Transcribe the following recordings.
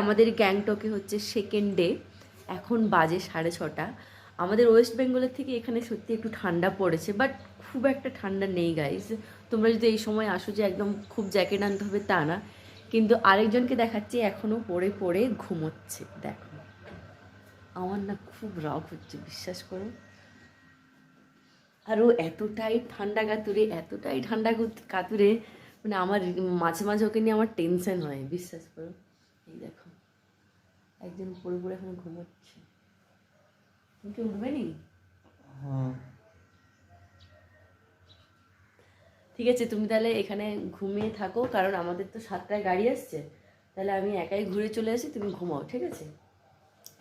আমাদের গ্যাংটকে হচ্ছে সেকেন্ড ডে এখন বাজে সাড়ে ছটা। আমাদের ওয়েস্ট বেঙ্গলের থেকে এখানে সত্যি একটু ঠান্ডা পড়েছে বাট খুব একটা ঠান্ডা নেই গাইজ তোমরা যদি এই সময় আসো যে একদম খুব জ্যাকেট আনতে হবে তা না, কিন্তু আরেকজনকে দেখাচ্ছি এখনও পড়ে পড়ে ঘুমোচ্ছে, দেখো। আমার না খুব রাগ হচ্ছে, বিশ্বাস করো। আর ও এতটাই ঠান্ডা কাতুরে, এতটাই ঠান্ডা কাতুরে মানে আমার মাঝে মাঝে ওকে নিয়ে আমার টেনশন হয়, বিশ্বাস করো। এই দেখো, একজন পড়ে পড়ে এখন ঘুমোচ্ছে। তুমি কি উঠবে নি? ঠিক আছে তুমি তাহলে এখানে ঘুমিয়ে থাকো কারণ আমাদের তো সাতটায় গাড়ি আসছে। তাহলে আমি একাই ঘুরে চলে আসি তুমি ঘুমাও ঠিক আছে?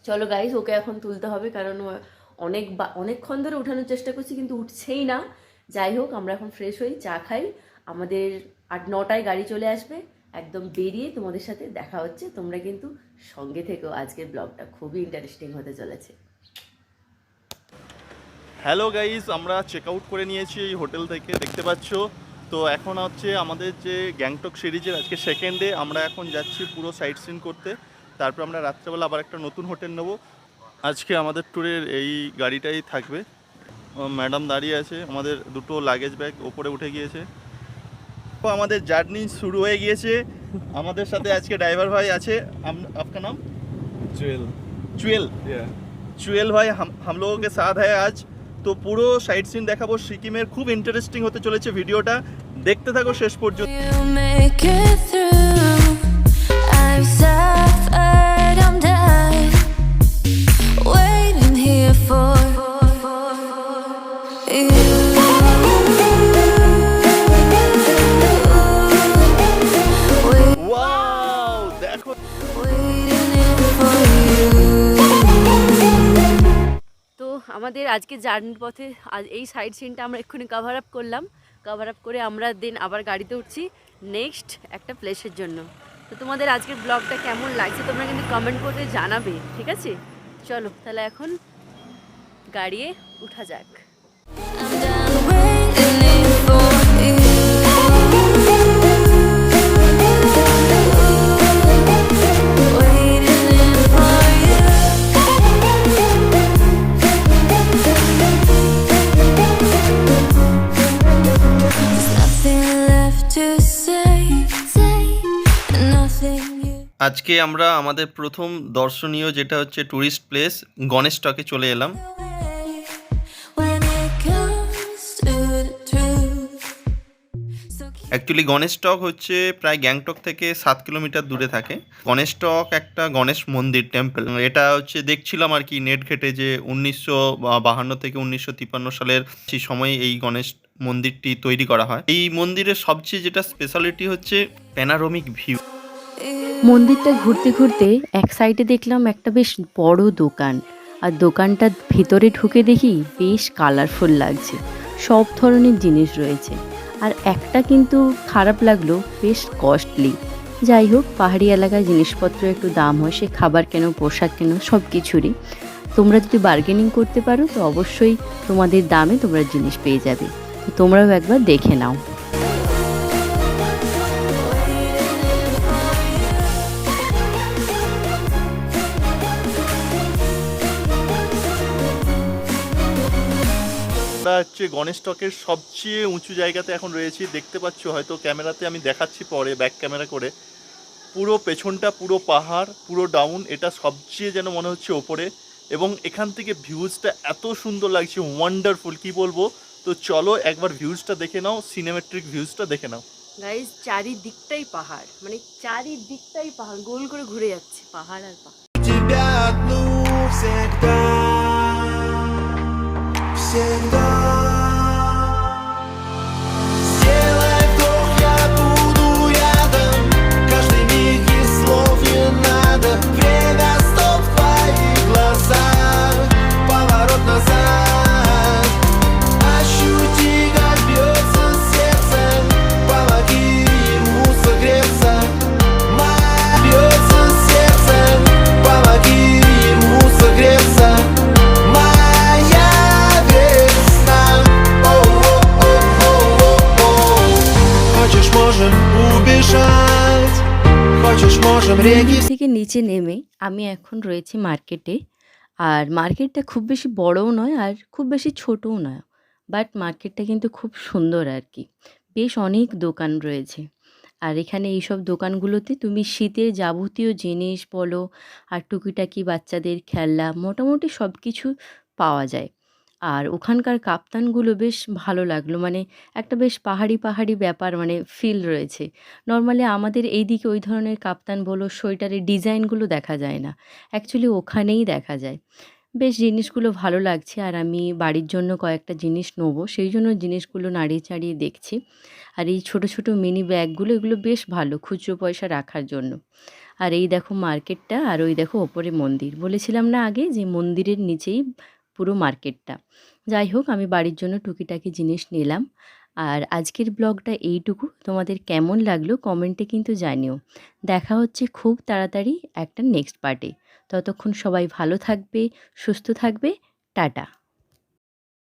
চলো গাইস ওকে এখন তুলতে হবে কারণ অনেক বা- অনেকক্ষণ ধরে উঠানোর চেষ্টা করছি কিন্তু উঠছেই না। যাই হোক আমরা এখন ফ্রেশ হই চা খাই। আমাদের আট নটায় গাড়ি চলে আসবে একদম বেরিয়ে তোমাদের সাথে দেখা হচ্ছে। তোমরা কিন্তু সঙ্গে থেকেও আজকের ব্লগটা খুবই ইন্টারেস্টিং হতে চলেছে। হ্যালো গাইজ আমরা চেক আউট করে নিয়েছি এই হোটেল থেকে দেখতে পাচ্ছ? তো এখন হচ্ছে আমাদের যে গ্যাংটক সিরিজের আজকে সেকেন্ড ডে আমরা এখন যাচ্ছি পুরো সাইট সিন করতে। তারপর আমরা রাত্রেবেলা আবার একটা নতুন হোটেল নেব। আজকে আমাদের ট্যুরের এই গাড়িটাই থাকবে। ম্যাডাম দাঁড়িয়ে আছে আমাদের দুটো লাগেজ ব্যাগ ওপরে উঠে গিয়েছে। তো আমাদের জার্নি শুরু হয়ে গিয়েছে। আমাদের সাথে আজকে ড্রাইভার ভাই আছে। আপনার নাম? চুয়েল চুয়েল চুয়েল ভাই হাম লোগোকে সাথ হ্যাঁ আজ। তো পুরো সাইট সিন দেখাবো সিকিমের। খুব ইন্টারেস্টিং হতে চলেছে ভিডিওটা। দেখতে থাকো শেষ পর্যন্ত। আমাদের আজকে জার্নির পথে এই সাইড সিনটা আমরা এক্ষুনি কভার আপ করলাম। কভার আপ করে আমরা দিন আবার গাড়িতে উঠছি নেক্সট একটা প্লেসের জন্য। তো তোমাদের আজকের ব্লগটা কেমন লাগছে তোমরা কিন্তু কমেন্ট করে জানাবে, ঠিক আছে? চলো তাহলে এখন গাড়িয়ে উঠা যাক। আজকে আমরা আমাদের প্রথম দর্শনীয় যেটা হচ্ছে ট্যুরিস্ট প্লেস গণেশ টকে চলে এলাম। অ্যাকচুয়ালি গণেশ টক হচ্ছে প্রায় গ্যাংটক থেকে সাত কিলোমিটার দূরে থাকে। গণেশ টক একটা গণেশ মন্দির টেম্পল এটা হচ্ছে দেখছিলাম আর কি নেট ঘেটে যে উনিশশো বাহান্ন থেকে উনিশশো তিপ্পান্ন সালের সেই সময় এই গণেশ মন্দিরটি তৈরি করা হয়। এই মন্দিরের সবচেয়ে যেটা স্পেশালিটি হচ্ছে প্যানারোমিক ভিউ মন্দিরটা ঘুরতে ঘুরতে এক সাইডে দেখলাম একটা বেশ বড় দোকান। আর দোকানটার ভেতরে ঢুকে দেখি বেশ কালারফুল লাগছে। সব ধরনের জিনিস রয়েছে। আর একটা কিন্তু খারাপ লাগল, বেশ কস্টলি যাই হোক, পাহাড়ি এলাকায় জিনিসপত্র একটু দাম হয়, সে খাবার কেন, পোশাক কেন সব কিছুরই তোমরা যদি বার্গেনিং করতে পারো, তো অবশ্যই তোমাদের দামে তোমরা জিনিস পেয়ে যাবে। তোমরাও একবার দেখে নাও। আমরা হচ্ছে গণেশ টকের সবচেয়ে উঁচু জায়গাতে এখন রয়েছি। দেখতে পাচ্ছ হয়তো ক্যামেরাতে আমি দেখাচ্ছি পরে ব্যাক ক্যামেরা করে। পুরো পেছনটা পুরো পাহাড় পুরো ডাউন এটা সবচেয়ে যেন মনে হচ্ছে ওপরে। এবং এখান থেকে ভিউজটা এত সুন্দর লাগছে ওয়ান্ডারফুল কি বলব? তো চলো একবার ভিউজটা দেখে নাও সিনেমেট্রিক ভিউজটা দেখে নাও। গাইজ চারিদিকটাই পাহাড় মানে চারিদিকটাই পাহাড় গোল করে ঘুরে যাচ্ছে পাহাড় আর পাহাড়। থেকে নিচে নেমে আমি এখন রয়েছি মার্কেটে। আর মার্কেটটা খুব বেশি বড়ও নয় আর খুব বেশি ছোটও নয়। বাট মার্কেটটা কিন্তু খুব সুন্দর আর কি বেশ অনেক দোকান রয়েছে। আর এখানে এইসব দোকানগুলোতে তুমি শীতের যাবতীয় জিনিস বলো আর টুকিটাকি বাচ্চাদের খেলনা, মোটামুটি সব কিছু পাওয়া যায়। আর ওখানকার কাপ্তানগুলো বেশ ভালো লাগল। মানে একটা বেশ পাহাড়ি পাহাড়ি ব্যাপার মানে ফিল রয়েছে। নর্মালি আমাদের এইদিকে ওই ধরনের কাপ্তান বলো, সোয়েটারের ডিজাইনগুলো দেখা যায় না। অ্যাকচুয়ালি ওখানেই দেখা যায়। বেশ জিনিসগুলো ভালো লাগছে আর আমি বাড়ির জন্য কয়েকটা জিনিস নেব। সেই জন্য জিনিসগুলো নাড়িয়ে চাড়িয়ে দেখছি। আর এই ছোট ছোট মিনি ব্যাগগুলো এগুলো বেশ ভালো খুচরো পয়সা রাখার জন্য। আর এই দেখো মার্কেটটা আর ওই দেখো ওপরে মন্দির। বলেছিলাম না আগে যে মন্দিরের নিচেই পুরো মার্কেটটা। যাই হোক, আমি বাড়ির জন্য টুকিটাকি জিনিস নিলাম। আর আজকের ব্লগটা এইটুকু। তোমাদের কেমন লাগল কমেন্টে কিন্তু জানিও। দেখা হচ্ছে খুব তাড়াতাড়ি একটা নেক্সট পার্টে। ততক্ষণ সবাই ভালো থাকবে, সুস্থ থাকবে। টাটা।